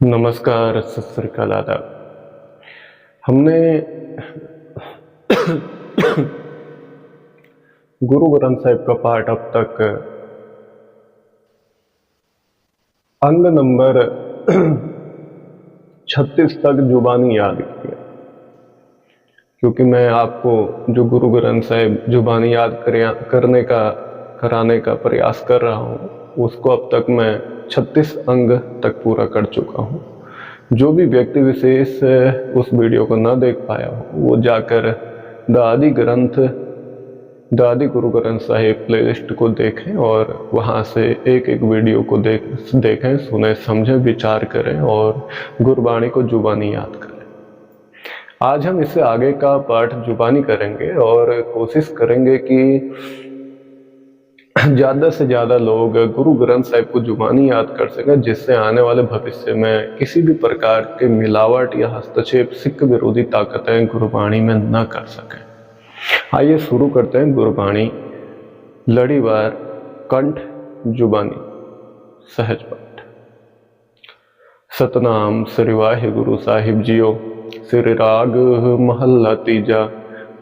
नमस्कार, सत आदाब हमने गुरु ग्रंथ साहिब का पाठ अब तक अंग नंबर 36 तक जुबानी याद किया। क्योंकि मैं आपको जो गुरु ग्रंथ साहिब जुबानी याद करने का कराने का प्रयास कर रहा हूँ, उसको अब तक मैं 36 अंग तक पूरा कर चुका हूँ। जो भी व्यक्ति विशेष उस वीडियो को ना देख पाया हो, वो जाकर द आदि ग्रंथ द आदि गुरु ग्रंथ साहिब प्लेलिस्ट को देखें और वहाँ से एक एक वीडियो को देख, देखें, सुने, समझें, विचार करें और गुरबाणी को जुबानी याद करें। आज हम इससे आगे का पाठ जुबानी करेंगे और कोशिश करेंगे कि ज़्यादा से ज़्यादा लोग गुरु ग्रंथ साहिब को जुबानी याद कर सकें, जिससे आने वाले भविष्य में किसी भी प्रकार के मिलावट या हस्तक्षेप, सिख विरोधी ताकतें गुरुवाणी में न कर सकें। आइए शुरू करते हैं गुरुवाणी लड़ीवार कंठ, जुबानी, सहज पाठ। सतनाम श्री वाहे गुरु साहिब जियो श्री राग महल्ला तीजा।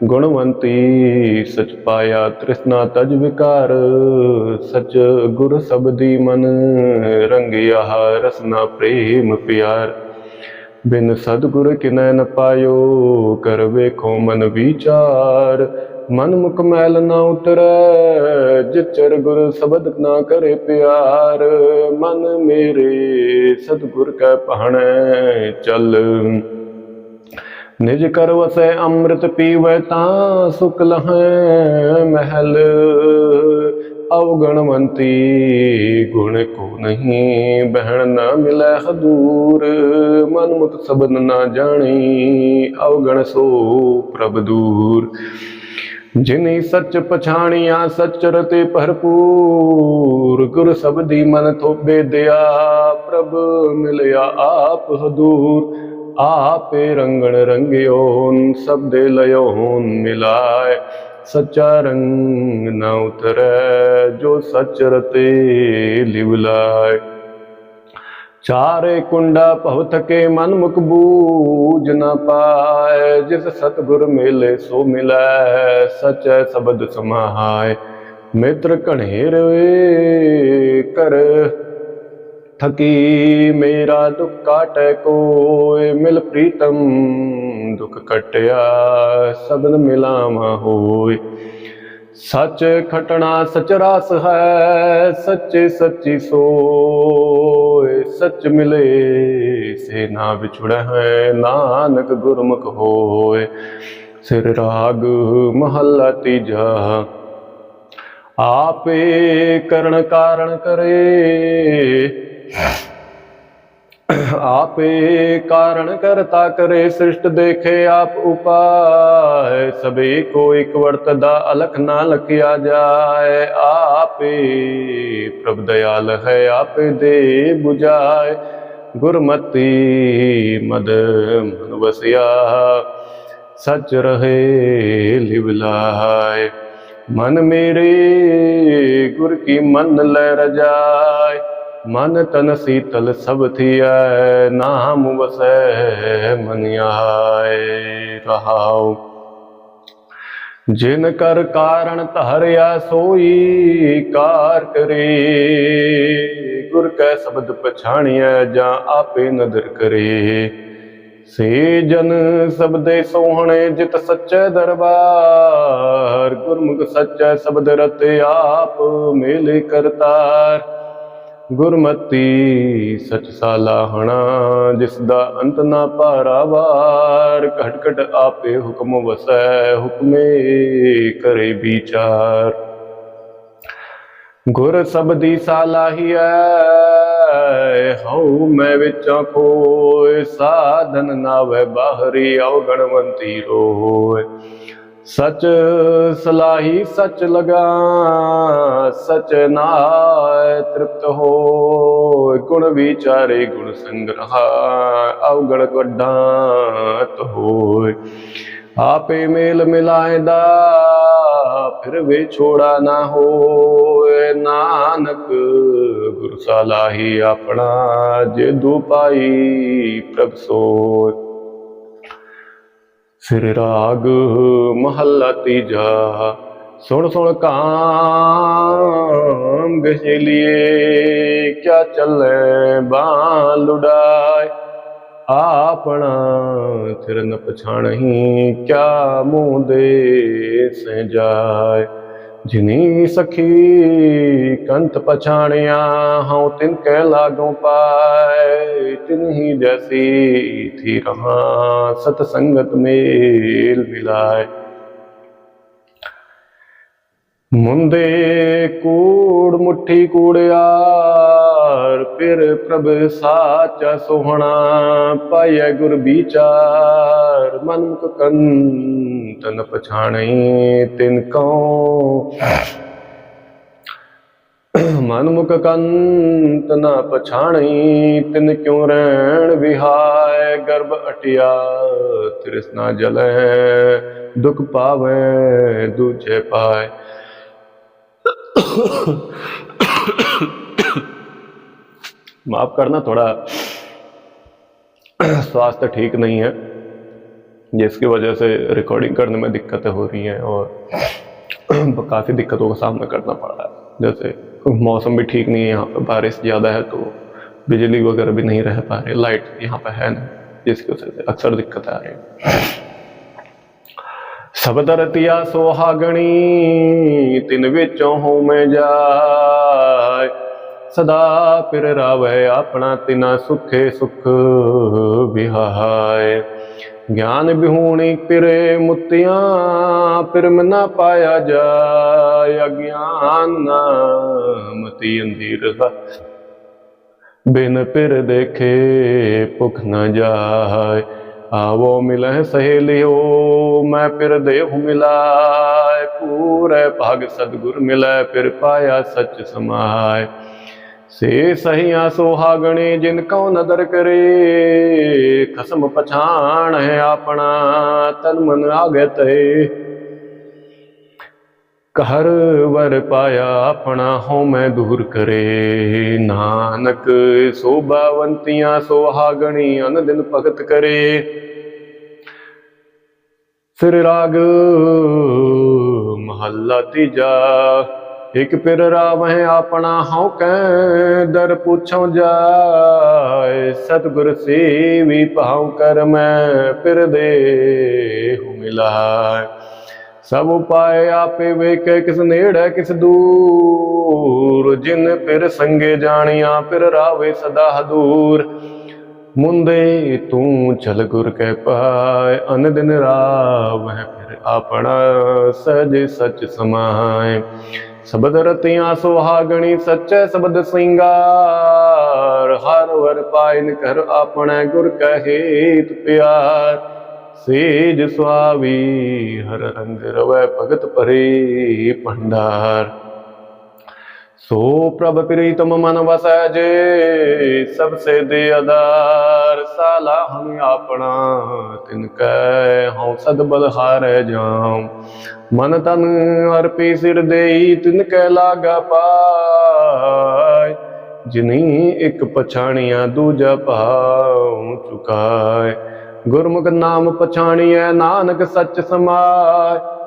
ਗੁਣਵੰਤੀ, ਸਚ ਪਾਇਆ ਤ੍ਰਿਸ਼ਨਾ ਤਜ ਵਿਕਾਰ, ਸਚ ਗੁਰ ਸਬਦੀ ਮਨ ਰੰਗਿਆ ਰਸਨਾ ਪ੍ਰੇਮ ਪਿਆਰ। ਬਿਨ ਸਤਿਗੁਰ ਕਿਨੈ ਨ ਪਾਇਓ, ਕਰ ਵੇਖੋ ਮਨ ਵਿਚਾਰ। ਮਨ ਮੁਖ ਮੈਲ ਨਾ ਉਤਰੈ, ਜਿਚਰ ਗੁਰ ਸ਼ਬਦ ਨਾ ਕਰੇ ਪਿਆਰ। ਮਨ ਮੇਰੇ ਸਤਿਗੁਰ ਕੈ ਪਹਣੈ ਚੱਲ। ਨਿਜ ਕਰ ਵਸੈ ਅੰਮ੍ਰਿਤ ਪੀਵੈ ਤਾਂ ਸੁਖ ਲਹੈ। ਮਹਿਲ ਅਵਗਣਵੰਤੀ ਗੁਣ ਕੋ ਨਹੀਂ, ਬਹਿਣ ਨਾ ਮਿਲੈ ਹਦੂਰ। ਮਨ ਮੁਤ ਸਬਦ ਨਾ ਜਾਣੀ, ਅਵਗਣ ਸੋ ਪ੍ਰਭ ਦੂਰ। ਜਿਨੀ ਸੱਚ ਪਛਾਣਿਆ, ਸੱਚ ਰਤੇ ਭਰਪੂਰ। ਗੁਰ ਸਬਦੀ ਮਨ ਥੋਬੇ ਦਿਆ, ਪ੍ਰਭ ਮਿਲਿਆ ਆਪ ਹਦੂਰ। ਆਪੇ ਰੰਗਣ ਰੰਗਿਓਨ ਸਬਦੇ ਲਿਓਨ ਮਿਲਾਏ। ਸੱਚਾ ਰੰਗ ਨਾ ਉਤਰੈ, ਜੋ ਸੱਚ ਰਤੇ ਲਿਵ ਲਾਏ। ਚਾਰੇ ਕੁੰਡਾ ਭਵ ਕੇ ਮਨ ਮੁਖ ਬੂਝ ਨ ਪਾਏ। ਜਿਸ ਸਤਗੁਰ ਮੇਲੇ ਸੋ ਮਿਲੈ, ਸਚੈ ਸ਼ਬਦ ਸਮਾਹਾਏ ਮਿੱਤਰ ਘਣੇਰ ਵੇ ਕਰ ਥਕੀ ਮੇਰਾ ਦੁੱਖ ਕਾਟੈ ਕੋਇ ਮਿਲ ਪ੍ਰੀਤਮ ਦੁੱਖ ਕਟਿਆ ਸਬਨ ਮਿਲਾਵਾ ਹੋਏ। ਸੱਚ ਖਟਣਾ ਸਚ ਰਸ ਹੈ, ਸੱਚੇ ਸੱਚੀ ਸੋਏ। ਸੱਚ ਮਿਲੇ ਸੇ ਨਾ ਵਿਛੜੈ ਹੈ, ਨਾਨਕ ਗੁਰਮੁਖ ਹੋਏ। ਸਿਰ ਰਾਗ ਮਹੱਲਾ ਤੀਜਾ, ਆਪੇ ਕਰਨ ਕਾਰਣ ਕਰੇ। ਆਪੇ ਕਾਰਣ ਕਰਤਾ ਕਰੇ ਸ੍ਰਿਸ਼ਟ ਦੇਖੇ ਆਪ ਉਪਾਏ। ਸਭੇ ਕੋ ਇਕ ਵਰਤ ਦਾ ਅਲਖ ਨਾ ਲਖਿਆ ਜਾਏ। ਆਪੇ ਪ੍ਰਭ ਦਿਆਲ ਹੈ, ਆਪੇ ਦੇ 부ਝਾਏ ਗੁਰਮਤੀ ਮਦ ਮਨ ਵਸਿਆ, ਸਚ ਰਹੇ ਲਿਵਲਾਏ ਮਨ ਮੇਰੇ ਗੁਰ ਕੀ ਮਨ ਲੈ ਰਜਾਏ। ਮਨ ਤਨ ਸੀਤਲ ਸਭ ਥੀਐ, ਨਾਮ ਵਸੈ ਮਨ ਆਏ ਰਹਾਉ। ਜਿਨ ਕਰ ਕਾਰਣ ਧਰਿਆ ਸੋਈ, ਕਾਰ ਕਰੇ। ਗੁਰ ਕੈ ਸ਼ਬਦ ਪਛਾਣਿਆ ਜਾਂ ਆਪੇ ਨਦਰ ਕਰੇ। ਸੇ ਜਨ ਸਬਦੇ ਸੋਹਣੇ ਜਿਤ ਸੱਚੇ ਦਰਬਾਰ, ਗੁਰਮੁਖ ਸੱਚੇ ਸ਼ਬਦ ਰਤੇ ਆਪ ਮੇਲੇ ਕਰਤਾਰ। ਗੁਰਮਤੀ ਸਚ ਸਾਲਾਹਣਾ ਜਿਸ ਦਾ ਅੰਤ ਨਾ ਪਾਰਾਵਾਰ ਘਟ ਘਟ ਆਪੇ ਹੁਕਮ ਵਸੈ, ਹੁਕਮੇ ਕਰੇ ਵਿਚਾਰ। ਗੁਰ ਸਬਦੀ ਸਾਲਾਹੀਐ ਹਉ ਮੈਂ ਵਿੱਚੋਂ ਕੋਇ ਸਾਧਨ ਨਾ ਵੈ ਬਾਹਰੀ ਅਵਗਣਵੰਤੀ ਰੋਏ। ਸਚ ਸਲਾਹੀ ਸਚ ਲਗਾ, ਸਚ ਨਾਇ ਤ੍ਰਿਪਤ ਹੋ ਗੁਣ ਵਿਚਾਰੇ ਗੁਣ ਸੰਗ੍ਰਹਾ, ਅਵਗਣ ਕੱਢਾਤ ਹੋਏ ਆਪੇ ਮੇਲ ਮਿਲਾਇਦਾ, ਫਿਰ ਵਿਛੋੜਾ ਨਾ ਹੋਏ ਨਾਨਕ ਗੁਰ ਗੁਰ ਆਪਣਾ ਜੇ ਦੁਪਾਈ ਪ੍ਰਭ ਸੋਇ। ਸਿਰ ਰਾਗ ਮਹੱਲਾ ਤੀਜਾ। ਸੁਣ ਸੁਣ ਕਾਮ ਗਜਲੀਏ ਕਿਆ ਚੱਲੇ ਬਾਂ ਲੁੜਾਏ। ਆਪਣਾ ਸਿਰ ਨ ਪਛਾਣਹੀ ਕਿਆ ਮੂੰਹ ਦੇ ਸੇ ਜਾਏ। ਜਿਨੀ ਸਖੀ ਕੰਤ ਪਛਾਣਿਆ, ਹਉ ਤਿਨ ਕੈ ਲਾਗੋਂ ਪਾਏ। ਤਿਨ ਹੀ ਜੈਸੀ ਥੀ ਰਹਾ, ਸਤ ਸੰਗਤ ਮੇਲ ਮਿਲਾਏ। ਮੁੰਦੇ ਕੂੜ ਮੁੱਠੀ ਕੂੜਿਆਰ, ਫਿਰ ਪ੍ਰਭ ਸਾਚਾ ਸੋਹਣਾ ਪਾਇਐ ਗੁਰ ਵਿਚਾਰ। ਮਨ ਮੁਖ ਕੰਤ ਨ ਪਛਾਣਈ ਤਿਨ ਕਉ। ਮਨ ਮੁਖ ਕੰਤ ਨ ਪਛਾਣਈ ਤਿਨ ਕਿਉ ਰਹਿਣ ਵਿਹਾਏ ਗਰਭ ਅਟਿਆ ਤ੍ਰਿਸ਼ਨਾ ਜਲੈ, ਦੁਖ ਪਾਵੈ, ਦੂਜੇ ਪਾਏ माफ़ करना, थोड़ा स्वास्थ्य ठीक नहीं है, जिसकी वजह से रिकॉर्डिंग करने में दिक्कतें हो रही हैं और काफ़ी दिक्कतों का सामना करना पड़ रहा है। जैसे मौसम भी ठीक नहीं है, यहाँ पर बारिश ज़्यादा है तो बिजली वगैरह भी नहीं रह पा रही लाइट यहाँ पर है ना जिसकी वजह से अक्सर दिक्कत आ रही है। सबदरतिया सोहागणी ਤਿਨ ਵਿੱਚੋਂ ਹਉ ਜਾਏ। ਸਦਾ ਪਿਰ ਰਾਵੈ ਆਪਣਾ ਤਿਨਾ ਸੁਖੇ ਸੁਖ ਵਿਹਾਏ। ਗਿਆਨ ਬਿਹੂਣੀ ਪਿਰੇ ਮੁੱਤਿਆਂ ਪਿਰ ਮਨਾ ਪਾਇਆ ਜਾਏ। ਅਗਿਆਨ ਮਤੀ ਅੰਧੀਰ ਬਿਨ ਪਿਰ ਦੇਖੇ ਭੁਖ ਨਾ ਜਾਏ। आवो मिलह सहेलियो मैं फिर देहु मिलाय पूरे भाग सदगुर मिलै फिर पाया सच समाय से सहिया सोहागणे जिन कौ नदर करे खसम पछाण है आपना तन मन आगे तय ਕਰ ਵਰ ਪਾਇਆ ਆਪਣਾ ਹਉ ਮੈਂ ਦੂਰ ਕਰੇ। ਨਾਨਕ ਸੋਭਾਵੰਤੀਆਂ ਸੁਹਾਗਣੀ ਅਨ ਦਿਨ ਭਗਤ ਕਰੇ। ਸਿਰ ਰਾਗ, ਮਹੱਲਾ ਤੀਜਾ, ਇਕ ਪਿਰ ਰਾਵਹਿ ਆਪਣਾ ਹਉ ਕੈ ਦਰ ਪੁੱਛਉ ਜਾਏ। ਸਤਗੁਰ ਸੇਵੀ ਪਾਉ ਕਰ ਮੈਂ ਪਿਰ ਦੇ ਹੁ ਮਿਲਾਏ। ਸਭ ਉਪਾਏ ਆਪੇ ਵੇਖੇ ਕਿਸ ਨੇੜੇ ਕਿਸ ਦੂਰ। ਜਿਨ ਫਿਰ ਸੰਗੇ ਜਾਣਿਆ ਫਿਰ ਰਾਵੇ ਸਦਾ ਹਦੂਰ। ਮੁੰਦੇ, ਤੂੰ ਚਲ ਗੁਰ ਕੈ ਪਾਏ, ਅਨ ਦਿਨ ਰਾਵਹਿ ਫਿਰ ਆਪਣਾ ਸਜ ਸਚ ਸਮਾਏ। ਸ਼ਬਦ ਰਤਿਆਂ ਸੁਹਾਗਣੀ ਸੱਚੇ ਸ਼ਬਦ ਸਿੰਗਾਰ। ਹਰ ਵਰ ਪਾਇਨ ਕਰ ਆਪਣਾ ਗੁਰ ਕਹੇਤ ਪਿਆਰ। ਸੇਜ ਸੁਆਵੀ, ਹਰ ਰੰਗ ਰਵੈ ਭਗਤ ਪਰੇ ਭੰਡਾਰ। ਸੋ ਪ੍ਰਭ ਪ੍ਰੀਤਮ ਮਨ ਵਸੈ ਜੇ, ਸਭ ਸੇ ਦੇ ਆਧਾਰ, ਸਾਲਾ ਹਮ ਆਪਣਾ, ਤਿਨ ਕੈ ਹਉ ਸਦ ਬਲਹਾਰੈ ਜਾਮ ਮਨ ਤਨ ਅਰਪੀ ਸਿਰ ਦੇਈ, ਤਿਨ ਕੈ ਲਾਗਾ ਪਾਇ। ਜਿਨੀ ਇੱਕ ਪਛਾਣਿਆ ਦੂਜਾ ਭਾਉ ਚੁਕਾਏ ਗੁਰਮੁਖ ਨਾਮ ਪਛਾਣੀਐ ਨਾਨਕ ਸੱਚ ਸਮਾਏ